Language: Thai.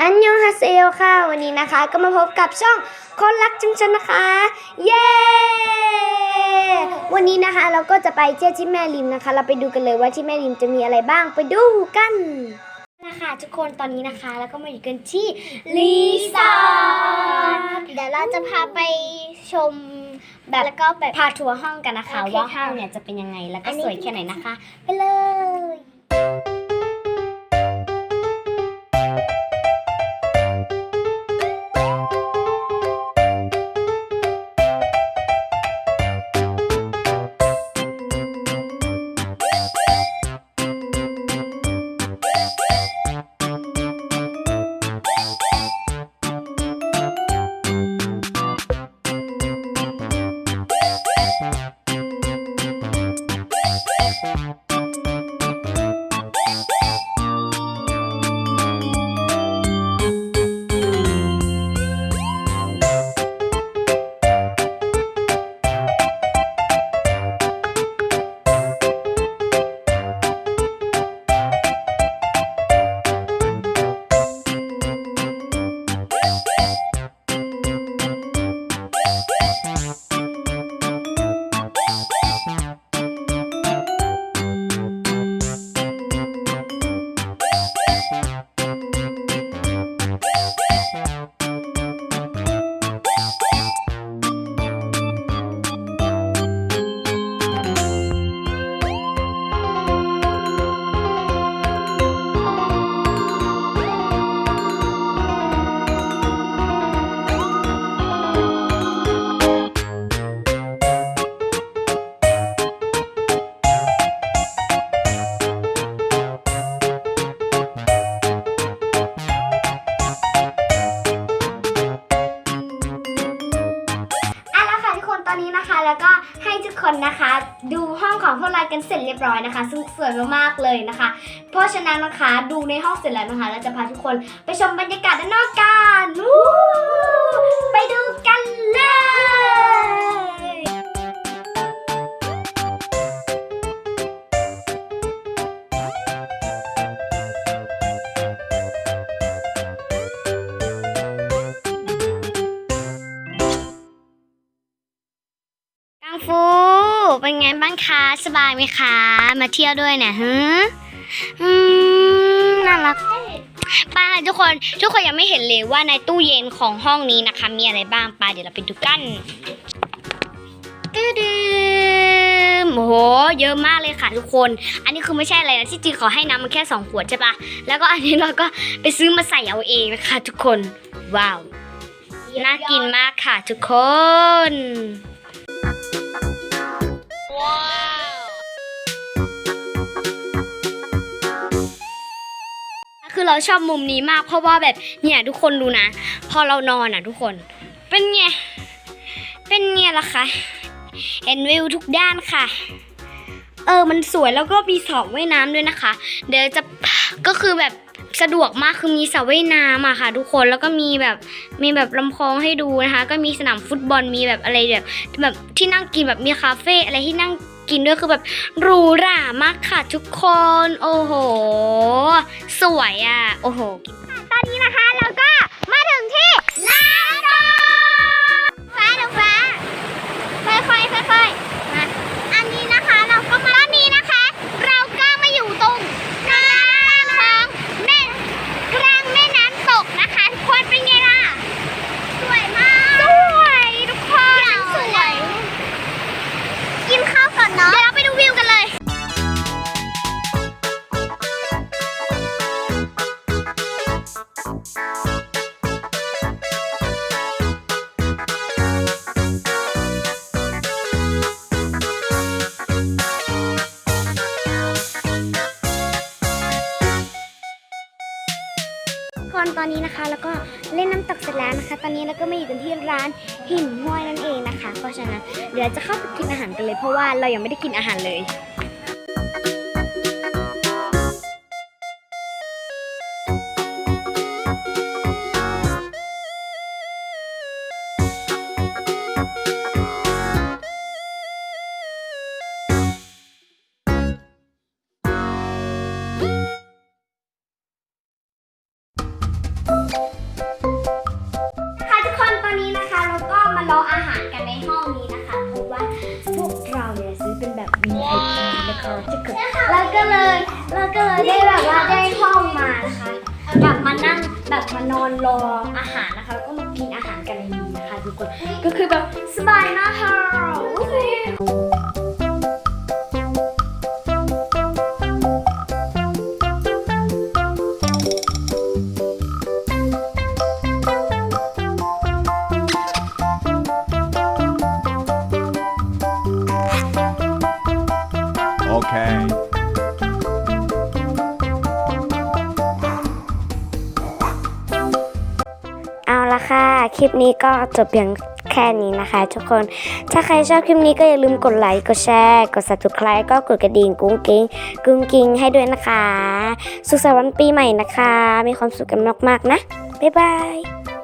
อันยองฮาเซลค่ะ วันนี้นะคะ ก็มาพบกับช่องคนรักจุงชนนะคะ เย้ วันนี้นะคะเราก็จะไปเที่ยวที่แม่ริมนะคะ เราไปดูกันเลยว่าที่แม่ริมจะมีอะไรบ้างไปดูกันนะคะทุกคนตอนนี้นะคะ แล้วก็มาอยู่กันที่รีสอร์ทเดี๋ยวเราจะพาไปชมแบบแล้วก็แบบพาทัวร์ห้องกันนะคะโอเคว่าค่ะห้องเนี่ยจะเป็นยังไงแล้วก็อันนี้สวยแค่ไหนนะคะ ไปเลย อนนี้นะคะ แล้วก็ให้ทุกคนนะคะ ดูห้องของพวกเรากันเสร็จเรียบร้อยนะคะ ซึ่งสวยมากๆเลยนะคะ เพราะฉะนั้นนะคะดูในห้องเสร็จแล้วนะคะเราจะพาทุกคนไปชมบรรยากาศด้านนอกกัน เป็นไงบ้างคะสบายไหมคะ มาเที่ยวด้วยเนี่ยฮึอืมน่ารักป้าทุกคนทุกคนยังไม่เห็นเลยว่าในตู้เย็นของห้องนี้นะคะ มีอะไรบ้างป้าเดี๋ยวเราไปดูกันตึ๊ดมโอ้โหเยอะมากเลยค่ะทุกคน อันนี้คือไม่ใช่อะไรนะที่จริงขอให้น้ำมันแค่ 2 ขวดใช่ปะแล้วก็อันนี้เราก็ไปซื้อมาใส่เอาเองนะคะทุกคน ว้าว น่ากินมากค่ะทุกคน คือเราชอบมุมนี้มาก เพราะว่าแบบเนี่ยทุกคนดูนะ พอเรานอนอะทุกคน เป็นไง เป็นไงล่ะคะ เห็นวิวทุกด้านค่ะ เออมันสวยแล้วก็มีสระว่ายน้ำด้วยนะคะ เดี๋ยวจะก็คือแบบสะดวกมากคือมีสระว่ายน้ำอะค่ะ ทุกคนแล้วก็มีแบบมีแบบลำโพงให้ดูนะคะ ก็มีสนามฟุตบอลมีแบบอะไรแบบแบบที่นั่งกินแบบมีคาเฟ่อะไรที่นั่ง กินด้วยคือแบบหรูหรามากค่ะทุกคน โอ้โห สวยอะ โอ้โห ตอนนี้นะคะ ตอนนี้นะคะ แล้วก็เล่นน้ำตกเสร็จแล้วนะคะ ตอนนี้เราก็มาอยู่กันที่ร้านหินห้วยนั่นเองนะคะ เพราะฉะนั้นเดี๋ยวจะเข้าไปกินอาหารกันเลย เพราะว่าเรายังไม่ได้กินอาหารเลย นะคะทุกคนแล้วก็เลยแล้วก็เลยได้แบบว่าได้ห้องมานะคะแบบมานั่งแบบมานอนรออาหารนะคะแล้วก็มากินอาหารกันในนี้นะคะทุกคนก็คือแบบสบายมากค่ะ เอาละค่ะ คลิปนี้ก็จบเพียงแค่นี้นะคะ ทุกคน ถ้าใครชอบคลิปนี้ก็อย่าลืมกดไลค์ กดแชร์ กด subscribe ก็กดกระดิ่งกุ้งกิ้งกุ้งกิ้งให้ด้วยนะคะ สุขสันต์วันปีใหม่นะคะ มีความสุขกันมากๆนะ บ๊ายบาย